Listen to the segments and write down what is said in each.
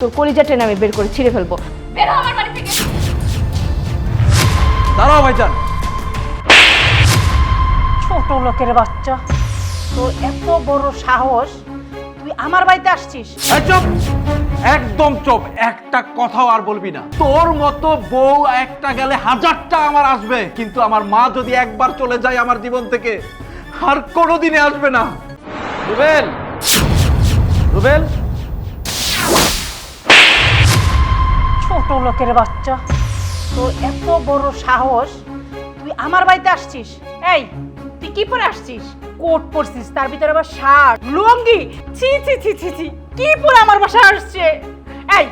তোর কলিজা টেনে আমি বের করে ছিঁড়ে ফেলব। বের হ আমার বাড়ি থেকে। দাঁড়াও ভাইজান। ছোট লোকের বাচ্চা তোর এত বড় সাহস তুই আমার বাড়িতে আসছিস? এই চুপ! একদম চুপ! একটা কথাও আর বলবি না। তোর মতো বউ একটা গেলে হাজারটা আমার আসবে কিন্তু আমার মা যদি একবার চলে যায় আমার জীবন থেকে আর কোনোদিনে আসবে না। রুবেল! রুবেল! ছোট লোকের বাচ্চা। তোর এত বড় সাহস, তুই আমার বাড়িতে আসছিস? এই, তুই কি পরে আসছিস? কোট পরছিস, তার ভিতরে আবার শার্ট, লুঙ্গি। ছি ছি ছি ছি ছি, কি পরে আমার বাসায় আসছে? এই,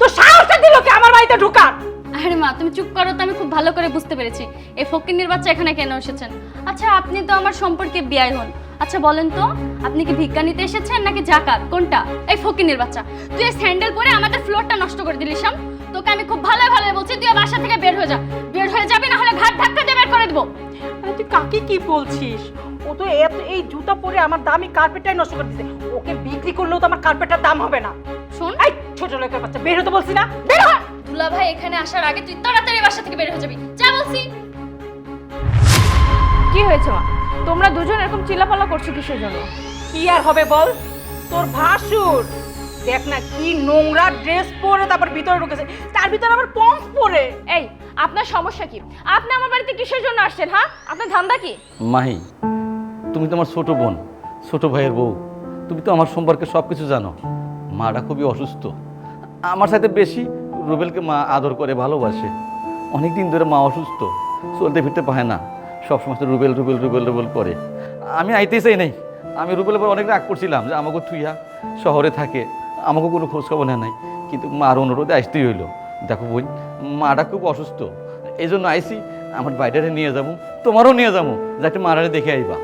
তো সাহসটা দিল কি আমার বাড়িতে ঢুকার? আরে মা, তুমি চুপ করো তো, আমি খুব ভালো করে বুঝতে পেরেছি। এই ফকিন্নির বাচ্চা এখানে কেন এসেছেন? আচ্ছা আপনি তো আমার সম্পর্কে বিয়াই হন। আচ্ছা বলেন তো, আপনি কি ভিক্ষা নিতে এসেছেন নাকি জাকাত? কোনটা? এই ফকিন্নির বাচ্চা। তুই স্যান্ডেল পরে আমাদের ফ্লোরটা নষ্ট করে দিলি, শাম। তোকে আমি খুব ভালো ভালো বলছি তুই বাসা থেকে বের হয়ে যা। বের হয়ে যাবি না হলে ঘাট ধাক্কা দিয়ে বের করে দেবো। আরে তুই কাকে কি বলছিস? ও তো এত এই জুতা পরে আমার দামি কার্পেটটাই নষ্ট করে দিছে। ওকে বিক্রি করলেও তো আমার কার্পেটটার দাম হবে না। শোন। এই ছোট লোকের বাচ্চা বের হতে বলছি না। বের হ! দুলা ভাই এখানে আসার আগে তুই তাড়াতাড়ি বাসা থেকে বের হয়ে যাবি। যা বলছি। কি হয়েছে মা? তোমরা দুজন এরকম চিল্লাপাল্লা করছ কিসের জন্য? কি আর হবে বল? তোর ভাসুর। দেখ না কি নোংরা ড্রেস পরে তারপর ভিতরে ঢুকেছে। তার ভিতরে আবার পম্প পরে। এই, আপনার সমস্যা কি? আপনি আমার বাড়িতে কিসের জন্য আসছেন হ্যাঁ? আপনার ধান্দা কি? মাহি, তুমি তো আমার ছোট বোন, ছোট ভাইয়ের বউ। তুমি তো আমার সম্পর্কে সব কিছু জানো। মাটা খুবই অসুস্থ। আমার সাথে বেশি রুবেলকে মা আদর করে, ভালোবাসে। অনেক দিন ধরে মা অসুস্থ, চলতে ফিরতে পারে না। সবসময় রুবেল রুবেল রুবেল রুবেল করে আমি আইতে চাই নাই। আমি রুবেলের পর অনেক রাগ করছিলাম যে আমাকে থুইয়া শহরে থাকে। আমাকে কোনো খোঁজখবর নেয় নাই। কিন্তু মার অনুরোধে আসতেই হইল। দেখো বোন, মাটা খুব অসুস্থ। এই জন্য আইসি আমার বাইরে নিয়ে যাব, তোমারও নিয়ে যাব, যাতে মারারে দেখে আইবা।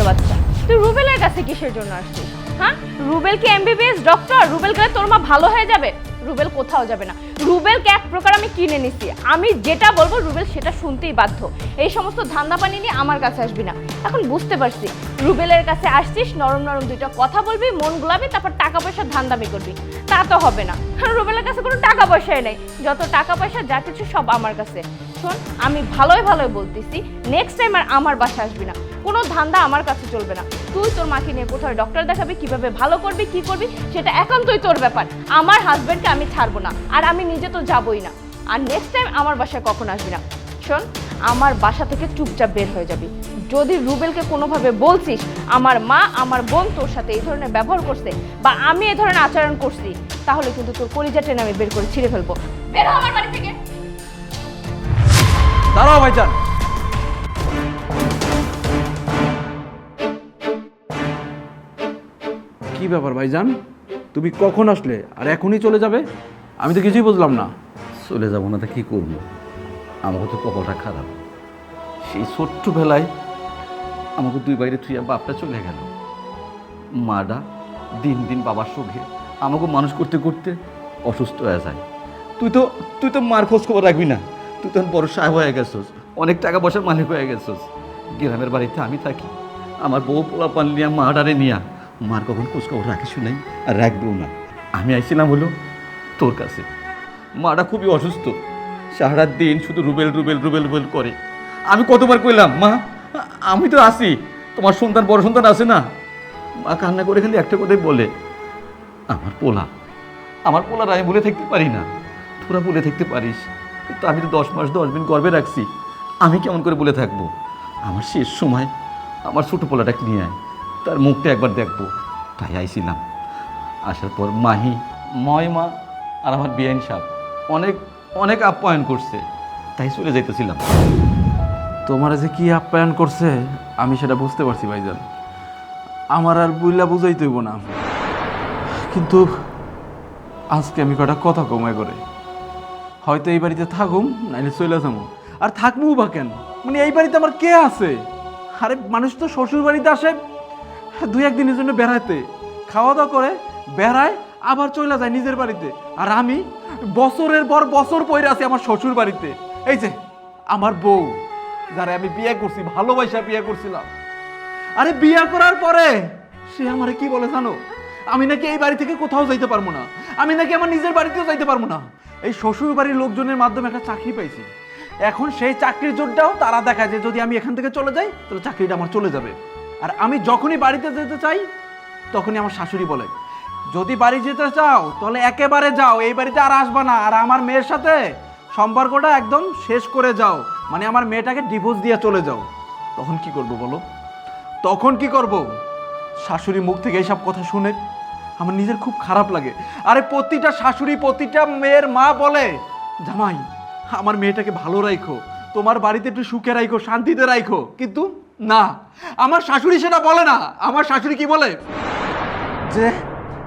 এই বাচ্চা, তুই রুবেলের কাছে কিসের জন্য আসছিস? হ্যাঁ? রুবেল কি এমবিবিএস ডক্টর রুবেল গেলে তোর মা ভালো হয়ে যাবে? রুবেল কোথাও যাবে না। রুবেলকে এক প্রকার আমি কিনে নিছি। আমি যেটা বলব, রুবেল সেটা শুনতেই বাধ্য। এই সমস্ত ধান্দা পানি নিয়ে আমার কাছে আসবি না। এখন বুঝতে পারছি। রুবেলের কাছে আসছিস, নরম নরম দুইটা কথা বলবি, মন গুলাবি, তারপর টাকা পয়সার ধান্দামি করবি। তা তো হবে না। রুবেলের কাছে কোনো টাকা পয়সাই নেই। যত টাকা পয়সা, যা কিছু সব আমার কাছে। শোন, আমি ভালোই ভালোই বলতেছি নেক্সট টাইম আর আমার বাসা আসবি না। কোনো ধান্দা আমার কাছে চলবে না। তুই তোর মাকে নিয়ে কোথাও ডক্টর দেখাবি, কীভাবে ভালো করবি, কি করবি, সেটা একান্তই তোর ব্যাপার। আমার হাজবেন্ডকে আমি ছাড়বো না, আর আমি নিজে তো যাবই না। আর নেক্সট টাইম আমার বাসায় কখন আসবি না? শোন, আমার বাসা থেকে চুপচাপ বের হয়ে যাবি। যদি রুবেলকে কোনোভাবে বলছিস, আমার মা, আমার বোন তোর সাথে এই ধরনের ব্যবহার করছে, বা আমি এই ধরনের আচরণ করছি, তাহলে কিন্তু তোর কলিজা টেনে আমি বের করে ছিঁড়ে ফেলব। বের আমার বাড়ি থেকে! দাঁড়াও ভাইজান। কি ব্যাপার ভাই ভাইজান? তুমি কখন আসলে? আর এখনই চলে যাবে? আমি তো কিছুই বুঝলাম না। চলে যাব না তা কী করব? আমাকে তো কপালটা খারাপ। সেই ছোট্টবেলায় আমাকে দুই বাইরে থুইয়া বাপটা চলে গেল। মাটা দিন দিন বাবার সঙ্গে আমাকে মানুষ করতে করতে অসুস্থ হয়ে যায়। তুই তো তুই তো মার খোঁজ খবর রাখবি না। তুই তখন বড় সাহেব হয়ে গেছিস। অনেক টাকা পয়সার মালিক হয়ে গেছিস। গ্রামের বাড়িতে আমি থাকি। আমার বউ পোলা পান নিয়া মাটারে নিয়া, মার কখন খোঁজ খবর রাখিস নাই আর রাখবেও না। আমি আইছিলাম হলো তোর কাছে। মাটা খুবই অসুস্থ। সারা দিন শুধু রুবেল রুবেল রুবেল রুবেল করে। আমি কতবার কইলাম, মা, আমি তো আসি তোমার সন্তান, বড় সন্তান আছে না? মা কান্না করে খালি একটা কথাই বলে, আমার পোলা, আমার পোলার আমি বলে থাকতে পারি না। তোরা বলে থাকতে পারিস। কিন্তু আমি তো দশ মাস, দশ দিন গর্বে রাখছি। আমি কেমন করে বলে থাকব? আমার শেষ সময় আমার ছোটো পোলাটাকে নিয়ে আয়। তার মুখটা একবার দেখব। তাই আইছিলাম। আসার পর মাহি, ময়মা আর আমার বিয়াইন সাহেব অনেক অনেক আপ্যায়ন করছে। তাই চলে যাইতেছিলাম। তোমার যে কি আপ্যায়ন করছে, আমি সেটা বুঝতে পারছি ভাইজান। আমার আর বুইলা বুঝাই তৈব না। কিন্তু আজকে আমি কটা কথা কমায় করে। হয়তো এই বাড়িতে থাকুম, নাইলে চলে যাব আর থাকব বা কেন? মানে এই বাড়িতে আমার কে আছে? আরে মানুষ তো শ্বশুর বাড়িতে আসে, দুই একদিনের জন্য বেড়াতে খাওয়া দাওয়া করে, বেড়ায়, আবার চলে যায় নিজের বাড়িতে। আর আমি বছরের পর বছর পরে আছি আমার শ্বশুর বাড়িতে। এই যে, আমার বউ, যারা আমি বিয়ে করছি, ভালোবাসা বিয়ে করছিলাম। আরে বিয়ে করার পরে সে আমারে কি বলে জানো? আমি নাকি এই বাড়ি থেকে কোথাও যাইতে পারব না। আমি নাকি আমার নিজের বাড়িতেও যাইতে পারব না। এই শ্বশুর বাড়ির লোকজনের মাধ্যমে একটা চাকরি পাইছি। এখন সেই চাকরির জোরটাও তারা দেখায় যে যদি আমি এখান থেকে চলে যাই, তাহলে চাকরিটা আমার চলে যাবে। আর আমি যখনই বাড়িতে যেতে চাই, তখনই আমার শাশুড়ি বলে, যদি বাড়ি যেতে চাও, তাহলে একেবারে যাও, এই বাড়িতে আর আসবা না। আর আমার মেয়ের সাথে সম্পর্কটা একদম শেষ করে যাও। মানে আমার মেয়েটাকে ডিভোর্স দিয়ে চলে যাও। তখন কি করব বলো? তখন কি করব? শাশুড়ি মুখ থেকে এইসব কথা শুনে আমার নিজের খুব খারাপ লাগে। আরে প্রতিটা শাশুড়ি, প্রতিটা মেয়ের মা বলে, জামাই, আমার মেয়েটাকে ভালো রাখো তোমার বাড়িতে একটু সুখে রাখো শান্তিতে রাখো কিন্তু না, আমার শাশুড়ি সেটা বলে না। আমার শাশুড়ি কি বলে? যে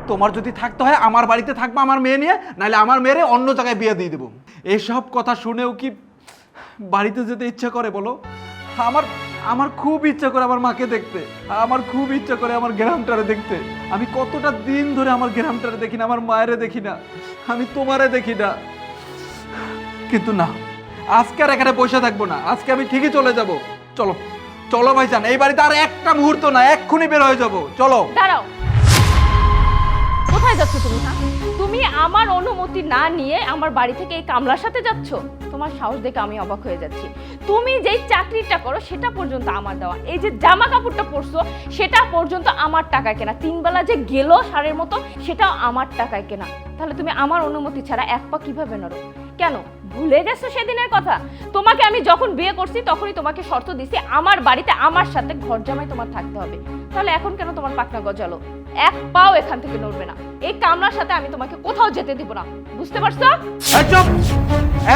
তোমার যদি থাকতে হয়, আমার বাড়িতে থাকবে আমার মেয়ে নিয়ে, নাহলে আমার মেয়েরে অন্য জায়গায় বিয়ে দিয়ে দেবো। এসব কথা শুনেও কি বাড়িতে যেতে ইচ্ছা করে বলো? আমার আমার খুব ইচ্ছা করে আমার মাকে দেখতে, আমার খুব ইচ্ছা করে আমার গ্রামটারে দেখতে। আমি কতটা দিন ধরে আমার গ্রামটারে দেখি না, আমার মায়েরে দেখি না, আমি তোমারে দেখি না। কিন্তু না, আজকে আর এখানে বসে থাকব না, আজকে আমি ঠিকই চলে যাব। চলো চলো ভাই ভাইজান, এই বাড়িতে আর একটা মুহূর্ত না, এক্ষুনি বের হয়ে যাব। চলো। দাঁড়াও। কোথায় যাচ্ছ তুমি হ্যাঁ? তুমি আমার অনুমতি না নিয়ে আমার বাড়ি থেকে এই কামলার সাথে যাচ্ছ? তোমার সাহস দেখে আমি অবাক হয়ে যাচ্ছি। তুমি যেই চাকরিটা করো, সেটা পর্যন্ত আমার দেওয়া। এই যে জামা কাপড়টা পরছো, সেটা পর্যন্ত আমার টাকায় কেনা। তিনবেলা যে গেল সারের মতো, সেটাও আমার টাকায় কেনা। তাহলে তুমি আমার অনুমতি ছাড়া এক পা কীভাবে নড়ো? কেন? ভুলে গেছো সেদিনের কথা? তোমাকে আমি যখন বিয়ে করছি, তখনই তোমাকে শর্ত দিছি, আমার বাড়িতে আমার সাথে ঘর জামাই তোমার থাকতে হবে। তাহলে এখন কেন তোমার পাকনা গজালো? এক পাও এখান থেকে নড়বে না। এই কামলার সাথে আমি তোমাকে কোথাও যেতে দিব না। বুঝতে পারছ? চুপ!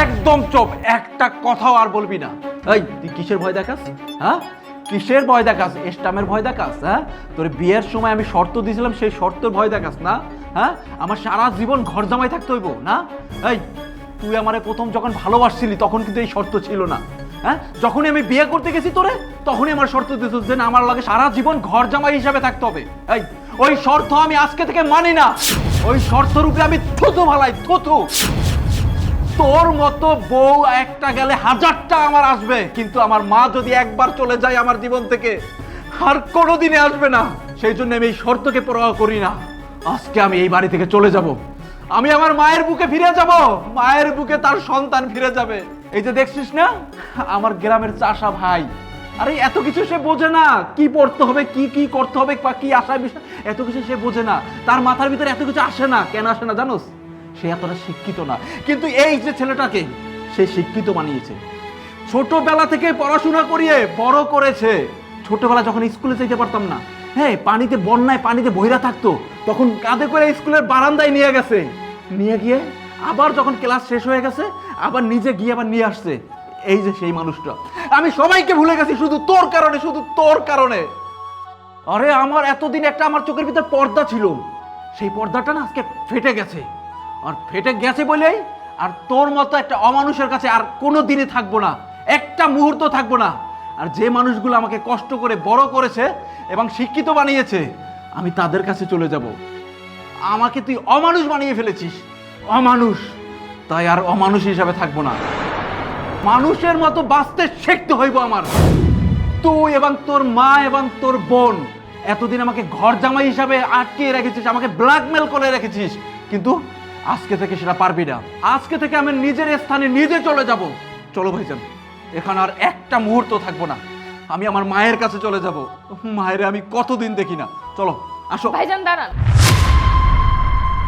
একদম চুপ! একটা কথাও আর বলবি না। এই, তুই কিসের ভয় দেখাস? হ্যাঁ? কিসের ভয় দেখাস? এস্টামের ভয় দেখাস হ্যাঁ? তোর বিয়ের সময় আমি শর্ত দিয়েছিলাম, সেই শর্তের ভয় দেখাস না হ্যাঁ? আমার সারা জীবন ঘর জামাই থাকতে হইব, না? এই তুই আমারে প্রথম যখন ভালোবাসছিলি তখন কিন্তু এই শর্ত ছিল না। হ্যাঁ? যখনই আমি বিয়ে করতে গেছি তোরে তখনই আমার শর্ত দিয়েছিস যে না, আমার লাগে সারা জীবন ঘর জামাই হিসাবে থাকতে হবে। এই ওই শর্ত আমি আজকে থেকে মানি না। ওই শর্তের উপরে আমি থুতু ভালাই থুতু। তোর মতো বউ একটা গেলে হাজারটা আমার আসবে কিন্তু আমার মা যদি একবার চলে যায় আমার জীবন থেকে আর কোনোদিনে আসবে না। সেই জন্য আমি এই শর্তকে পরোয়া করি না। আজকে আমি এই বাড়ি থেকে চলে যাব। আমি আমার মায়ের বুকে ফিরে যাব। মায়ের বুকে তার সন্তান ফিরে যাবে। এই যে দেখছিস না? আমার গ্রামের চাষা ভাই। আরে, এত কিছু সে বোঝে না। কি পড়তে হবে, কি কি করতে হবে বা কি আশায় বিষয়, এত কিছু সে বোঝে না। তার মাথার ভিতরে এত কিছু আসে না। কেন আসে না জানোস? সে এতটা শিক্ষিত না। কিন্তু এই যে ছেলেটাকে সে শিক্ষিত বানিয়েছে। ছোটবেলা থেকে পড়াশোনা করিয়ে বড় করেছে। ছোটবেলা যখন স্কুলে যেতে পারতাম না হ্যাঁ পানিতে বন্যায় পানিতে বহিরা থাকতো। তখন কাঁধে করে স্কুলের বারান্দায় নিয়ে গেছে। নিয়ে গিয়ে আবার যখন ক্লাস শেষ হয়ে গেছে, আবার নিজে গিয়ে আবার নিয়ে আসছে। এই যে সেই মানুষটা। আমি সবাইকে ভুলে গেছি শুধু তোর কারণে, শুধু তোর কারণে। আরে, আমার এতদিন একটা আমার চোখের ভিতর পর্দা ছিল। সেই পর্দাটা না আজকে ফেটে গেছে। আর ফেটে গেছে বলেই আর তোর মতো একটা অমানুষের কাছে আর কোনো দিনে থাকব না। একটা মুহূর্ত থাকব না। আর যে মানুষগুলো আমাকে কষ্ট করে বড় করেছে এবং শিক্ষিত বানিয়েছে, আমি তাদের কাছে চলে যাব। আমাকে তুই অমানুষ বানিয়ে ফেলেছিস। অমানুষ। তাই আর অমানুষ হিসাবে থাকব না। মানুষের মতো বাঁচতে শিখতে হইব আমার। তুই এবং তোর মা এবং তোর বোন, এতদিন আমাকে ঘর জামাই হিসাবে আটকে রেখেছিস, আমাকে ব্ল্যাকমেল করে রেখেছিস, কিন্তু আজকে থেকে সেটা পারবি না। আজকে থেকে আমি নিজের স্থানে নিজে চলে যাব। চলো ভাইজান। এখানে আর একটা মুহূর্ত থাকব না। আমি আমার মায়ের কাছে চলে যাব। মায়ের আমি কতদিন দেখি না। চলো, আসো। ভাইজান, দাঁড়ান।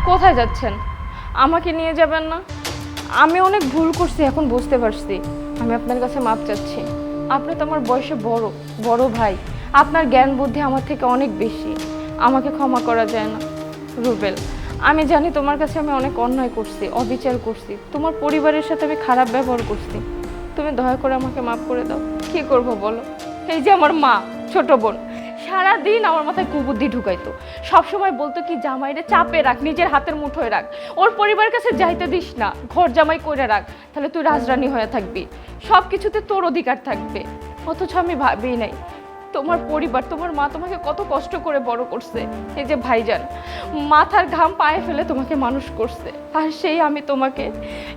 কোথায় যাচ্ছেন? আমাকে নিয়ে যাবেন না? আমি অনেক ভুল করছি, এখন বুঝতে পারছি। আমি আপনার কাছে মাপ চাচ্ছি। আপনি তো আমার বয়সে বড় বড় ভাই। আপনার জ্ঞান বুদ্ধি আমার থেকে অনেক বেশি। আমাকে ক্ষমা করা যায় না। রুবেল, আমি জানি তোমার কাছে আমি অনেক অন্যায় করছি, অবিচার করছি। তোমার পরিবারের সাথে আমি খারাপ ব্যবহার করছি। তুমি দয়া করে আমাকে মাফ করে দাও। কি করব বলো? এই যে আমার মা, ছোট বোন, সারাদিন আমার মাথায় কুবুদ্ধি ঢুকাইতো। সবসময় বলতো কি, জামাইরে চাপে রাখ, নিজের হাতের মুঠোয় রাখ। ওর পরিবারের কাছে যাইতে দিস না, ঘর জামাই করে রাখ, তাহলে তুই রাজরানী হয়ে থাকবি। সব কিছুতে তোর অধিকার থাকবে। অথচ আমি ভাবি নাই তোমার পরিবার, তোমার মা তোমাকে কত কষ্ট করে বড় করছে। এই যে ভাইজান, মাথার ঘাম পায়ে ফেলে তোমাকে মানুষ করছে। আর সেই আমি তোমাকে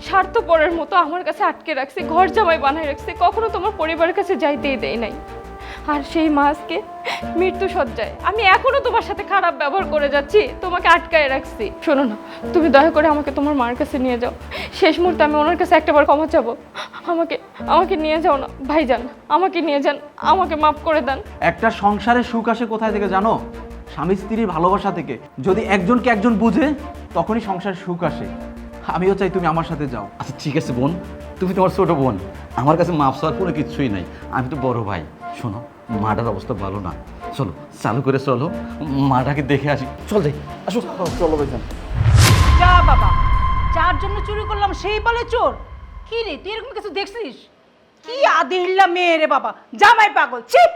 স্বার্থপরের মতো আমার কাছে আটকে রাখছি, ঘর জামাই বানায় রাখছি, কখনো তোমার পরিবারের কাছে যাইতেই দেয় নাই। আর সেই মা আজকে মৃত্যু সজ্জায় আমি এখনও তোমার সাথে খারাপ ব্যবহার করে যাচ্ছি তোমাকে আটকায় রাখছি। শোনো না তুমি দয়া করে আমাকে তোমার মার কাছে নিয়ে যাও। শেষ মুহূর্তে আমি ওনার কাছে একটাবার ক্ষমা চাবো। আমাকে আমাকে নিয়ে যাও না ভাইজান আমাকে নিয়ে যান আমাকে মাফ করে দেন। একটা সংসারে সুখ আসে কোথায় থেকে জানো? স্বামী স্ত্রীর ভালোবাসা থেকে। যদি একজনকে একজন বুঝে তখনই সংসারে সুখ আসে। আমিও চাই তুমি আমার সাথে যাও। আচ্ছা ঠিক আছে বোন। তুমি তোমার ছোট বোন। আমার কাছে মাফ চাওয়ার কোনো কিছুই নাই। আমি তো বড় ভাই। শোনো মাটার অবস্থা ভালো না। চলো চালু করে চলো মাটাকে দেখে আসি। চল যাই আসো। চলো ভাইজান। যা বাবা চার জন্য চুরি করলাম সেই বলে চোর। কি রে তুই এরকম কিছু দেখছিস? কি আদিল্লা মেয়ে রে বাবা জামাই পাগল ছিপ!